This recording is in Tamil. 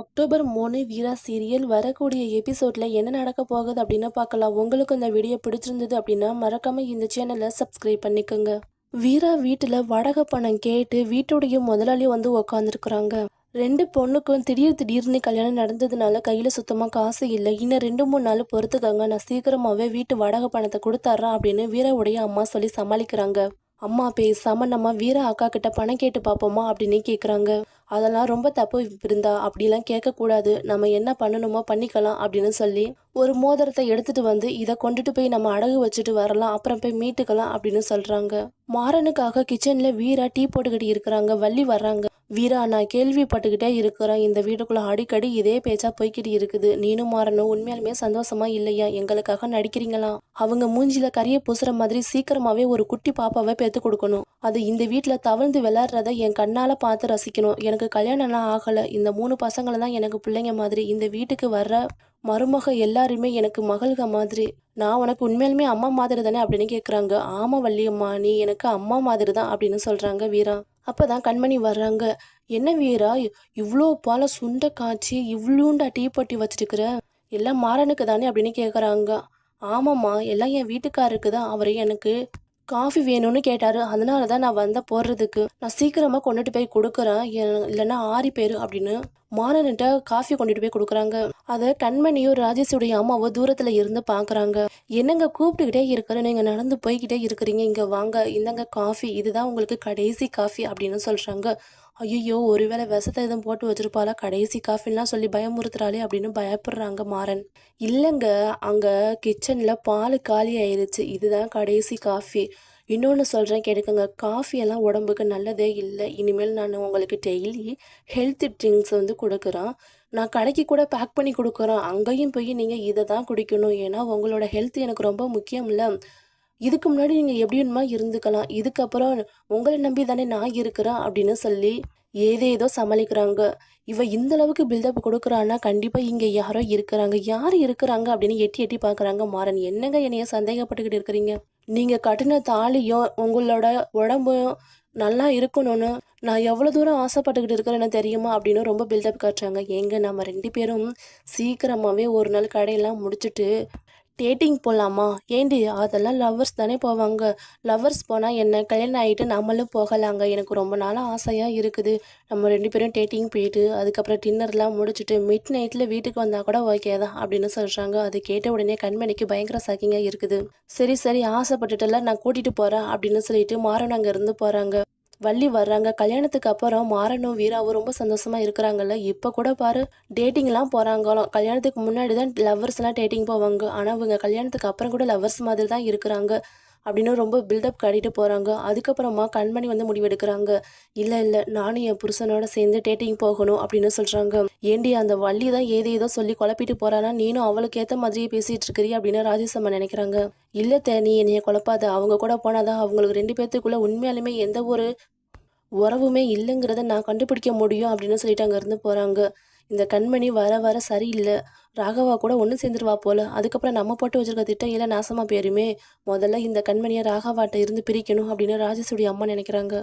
அக்டோபர் மூணு வீரா சீரியல் வரக்கூடிய எபிசோடில் என்ன நடக்க போகுது அப்படின்னு பார்க்கலாம். உங்களுக்கு இந்த வீடியோ பிடிச்சிருந்தது அப்படின்னா மறக்காம இந்த சேனலை சப்ஸ்கிரைப் பண்ணிக்கோங்க. வீரா வீட்டில் வடக பணம் கேட்டு வீட்டுடைய முதலாளி வந்து உக்காந்துருக்குறாங்க. ரெண்டு பொண்ணுக்கும் திடீர் திடீர்னு கல்யாணம் நடந்ததுனால கையில் சுத்தமாக காசு இல்லை. இன்னும் ரெண்டு மூணு நாள் பொறுத்துக்கங்க நான் சீக்கிரமாகவே வீட்டு வடக பணத்தை கொடுத்துட்றேன் அப்படின்னு வீராவுடைய அம்மா சொல்லி சமாளிக்கிறாங்க. அம்மா பேசாம நம்ம வீர அக்கா கிட்ட பணம் கேட்டு பார்ப்போமா அப்படின்னு கேட்குறாங்க அதெல்லாம் ரொம்ப தப்பு இருந்தா அப்படிலாம் கேட்கக்கூடாது. நம்ம என்ன பண்ணணுமோ பண்ணிக்கலாம் அப்படின்னு சொல்லி ஒரு மோதிரத்தை எடுத்துட்டு வந்து இதை கொண்டுட்டு போய் நம்ம அடகு வச்சுட்டு வரலாம் அப்புறம் போய் மீட்டுக்கலாம் அப்படின்னு சொல்றாங்க. மாறனுக்காக கிச்சன்ல வீரா டீ போட்டுக்கிட்டு இருக்கிறாங்க வள்ளி வர்றாங்க. வீரா நான் கேள்விப்பட்டுக்கிட்டே இருக்கிறேன். இந்த வீட்டுக்குள்ளே அடிக்கடி இதே பேச்சா போய்கிட்டு இருக்குது. நீனும் மாறணும். உண்மையாலுமே சந்தோஷமா இல்லையா? எங்களுக்காக நடிக்கிறீங்களா? அவங்க மூஞ்சில கரிய பூசுற மாதிரி சீக்கிரமாவே ஒரு குட்டி பாப்பாவை பெத்து கொடுக்கணும். அது இந்த வீட்டுல தவழ்ந்து விளையாடுறத என் கண்ணால பார்த்து ரசிக்கணும். எனக்கு கல்யாணம்லாம் ஆகல. இந்த மூணு பசங்களை தான் எனக்கு பிள்ளைங்க மாதிரி. இந்த வீட்டுக்கு வர்ற மருமக எல்லாருமே எனக்கு மகள்க மாதிரி. நான் உனக்கு உண்மையாலுமே அம்மா மாதிரி தானே அப்படின்னு கேட்குறாங்க ஆமா வள்ளியம்மா. நீ எனக்கு அம்மா மாதிரி தான் அப்படின்னு சொல்றாங்க வீரா. அப்போ தான் கண்மணி வர்றாங்க. என்ன வீரா இவ்வளோ பால சுண்ட காய்ச்சி இவ்வளோண்டா டீ பட்டி வச்சிருக்கிற? எல்லாம் மாறனுக்கு தானே? அப்படின்னு கேட்குறாங்க ஆமாம்மா எல்லாம் என் வீட்டுக்காருக்கு தான் அவர் எனக்கு காஃபி வேணும்னு கேட்டாரு. அதனால தான் நான் வந்த போடுறதுக்கு. நான் சீக்கிரமாக கொண்டுட்டு போய் கொடுக்குறேன். இல்லைன்னா ஆறி போயிரும் அப்படின்னு மாறன்கிட்ட காஃபி கொண்டுட்டு போய் கொடுக்குறாங்க. அதை கண்மணியும் ராஜேஷுடைய அம்மாவோ தூரத்தில் இருந்து பார்க்குறாங்க என்னங்க கூப்பிட்டுக்கிட்டே இருக்கிற நீங்கள் நடந்து போய்கிட்டே இருக்கிறீங்க இங்கே வாங்க இந்தங்க காஃபி இதுதான் உங்களுக்கு கடைசி காஃபி அப்படின்னு சொல்கிறாங்க ஐயோ ஒருவேளை விஷத்தை எதுவும் போட்டு வச்சிருப்பாளா கடைசி காஃபின்லாம் சொல்லி பயமுறுத்துறாளே அப்படின்னு பயப்படுறாங்க மாறன். இல்லைங்க அங்கே கிச்சனில் பால் காலி ஆயிடுச்சு இதுதான் கடைசி காஃபி. இன்னொன்று சொல்கிறேன் கேட்டுக்கோங்க. காஃபியெல்லாம் உடம்புக்கு நல்லதே இல்லை. இனிமேல் நான் உங்களுக்கு டெய்லி ஹெல்த் ட்ரிங்க்ஸ் வந்து கொடுக்குறேன். நான் கடைக்கு கூட பேக் பண்ணி கொடுக்குறேன். அங்கேயும் போய் நீங்கள் இதை தான் குடிக்கணும். ஏன்னா உங்களோட ஹெல்த் எனக்கு ரொம்ப முக்கியம் இல்லை. இதுக்கு முன்னாடி நீங்கள் எப்படி வேணுமா இருந்துக்கலாம். இதுக்கப்புறம் உங்களை நம்பி தானே நான் இருக்கிறேன் அப்படின்னு சொல்லி ஏதேதோ சமாளிக்கிறாங்க. இவ இந்த அளவுக்கு பில்டப் கொடுக்குறான்னா கண்டிப்பாக இங்கே யாரோ இருக்கிறாங்க. யார் இருக்கிறாங்க அப்படின்னு எட்டி எட்டி பார்க்குறாங்க மாறன் என்னங்க என்னைய சந்தேகப்பட்டுக்கிட்டு இருக்கிறீங்க? நீங்கள் கட்டின தாலியும் உங்களோட உடம்பும் நல்லா இருக்கணும்னு நான் எவ்வளோ தூரம் ஆசைப்பட்டுக்கிட்டு இருக்கிறேன்னு தெரியுமா அப்படின்னு ரொம்ப பில்டப் காட்டுறாங்க. எங்கே நம்ம ரெண்டு பேரும் சீக்கிரமாகவே ஒரு நாள் கடையெல்லாம் முடிச்சுட்டு டேட்டிங் போகலாமா ஏண்டி அதெல்லாம் லவ்வர்ஸ் தானே போவாங்க. லவ்வர்ஸ் போனால் என்ன? கல்யாணம் ஆகிட்டு நம்மளும் போகலாங்க. எனக்கு ரொம்ப நாளாக ஆசையாக இருக்குது. நம்ம ரெண்டு பேரும் டேட்டிங் போயிட்டு அதுக்கப்புறம் டின்னர்லாம் முடிச்சுட்டு மிட் நைட்டில் வீட்டுக்கு வந்தால் கூட ஓகே தான் அப்படின்னு சொல்கிறாங்க அது கேட்ட உடனே கண்மணிக்கு பயங்கர சாக்கிங்காக இருக்குது. சரி சரி ஆசைப்பட்டுட்டெல்லாம் நான் கூட்டிகிட்டு போகிறேன் அப்படின்னு சொல்லிட்டு மாறன் அங்கே இருந்து போகிறாங்க வள்ளி வர்றாங்க. கல்யாணத்துக்கு அப்புறம் மாறனும் வீராவும் ரொம்ப சந்தோஷமா இருக்கிறாங்கல்ல. இப்போ கூட பாரு டேட்டிங்லாம் போகிறாங்களோ கல்யாணத்துக்கு முன்னாடி தான் லவ்வர்ஸ்லாம் டேட்டிங் போவாங்க. ஆனால் இவங்க கல்யாணத்துக்கு அப்புறம் கூட லவ்வர்ஸ் மாதிரி தான் இருக்கிறாங்க. அப்படின்னு ரொம்ப பில்டப் காட்டிட்டு போகிறாங்க அதுக்கப்புறமா கண்மணி வந்து முடிவெடுக்கிறாங்க. இல்லை இல்லை நானும் என் புருஷனோட சேர்ந்து டேட்டிங் போகணும் அப்படின்னு சொல்கிறாங்க ஏண்டி அந்த வள்ளி தான் ஏதோ ஏதோ சொல்லி குழப்பிட்டு போகிறானா நீனும் அவளுக்கு ஏற்ற மாதிரியே பேசிகிட்டு இருக்கிறீ அப்படின்னு ராஜேஷ் அம்மா நினைக்கிறாங்க. இல்லை தே நீ என்னைய குழப்பாத. அவங்க கூட போனாதான் அவங்களுக்கு ரெண்டு பேர்த்துக்குள்ளே உண்மையாலுமே எந்த ஒரு உறவுமே இல்லைங்கிறத நான் கண்டுபிடிக்க முடியும் அப்படின்னு சொல்லிட்டு அங்கேருந்து போகிறாங்க இந்த கண்மணி வர வர சரியில்லை. ராகவா கூட ஒன்று சேர்ந்துருவா போல. அதுக்கப்புறம் நம்ம போட்டு வச்சிருக்க திட்டம் இல்லை நாசமாக போயிருமே. முதல்ல இந்த கண்மணியை ராகவாட்ட இருந்து பிரிக்கணும் அப்படின்னு ராஜேஷுடைய அம்மா நினைக்கிறாங்க.